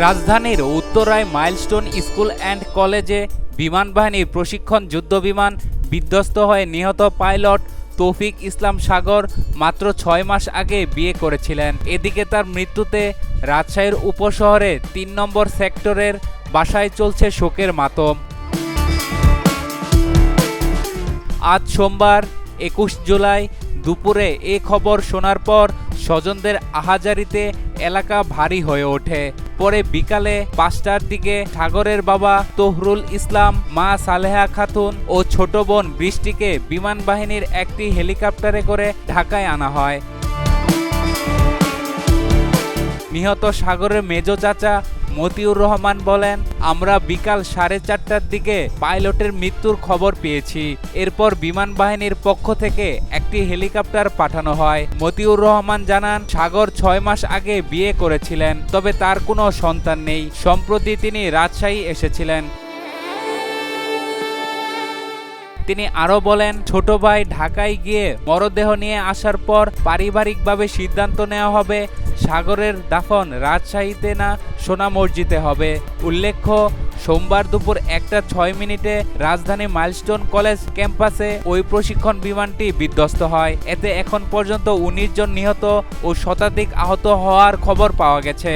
রাজধানীর উত্তরায় milestone school and কলেজে বিমান বাহিনীর প্রশিক্ষণ যুদ্ধবিমান বিধ্বস্ত হয়ে নিহত পাইলট তৌফিক ইসলাম সাগর মাত্র ছয় মাস আগে বিয়ে করেছিলেন। এদিকে তার মৃত্যুতে রাজশাহীর উপশহরে তিন নম্বর সেক্টরের বাসায় চলছে শোকের মাতম। আজ সোমবার, একুশ জুলাই দুপুরে এ খবর শোনার পর স্বজনদের আহাজারিতে এলাকা ভারী হয়ে ওঠে। পরে বিকালে পাঁচটার দিকে সাগরের বাবা তহরুল ইসলাম, মা সালেহা খাতুন ও ছোট বোন বৃষ্টিকে বিমান বাহিনীর একটি হেলিকপ্টারে করে ঢাকায় আনা হয়। নিহত সাগরের মেজ চাচা মতিউর রহমান বলেন, আমরা বিকাল সাড়ে চারটার দিকে পাইলটের মৃত্যুর খবর পেয়েছি। এরপর বিমান বাহিনীর পক্ষ থেকে একটি হেলিকপ্টার পাঠানো হয়। মতিউর রহমান জানান, সাগর ছয় মাস আগে বিয়ে করেছিলেন, তবে তার কোনো সন্তান নেই। সম্প্রতি তিনি রাজশাহী এসেছিলেন। তিনি আরও বলেন, ছোট ভাই ঢাকায় গিয়ে মরদেহ নিয়ে আসার পর পারিবারিকভাবে সিদ্ধান্ত নেওয়া হবে, সাগরের দাফন রাজশাহীতে না সোনা মসজিদে হবে। উল্লেখ্য, সোমবার দুপুর একটা ছয় মিনিটে রাজধানী মাইলস্টোন কলেজ ক্যাম্পাসে ওই প্রশিক্ষণ বিমানটি বিধ্বস্ত হয়। এতে এখন পর্যন্ত উনিশ জন নিহত ও শতাধিক আহত হওয়ার খবর পাওয়া গেছে।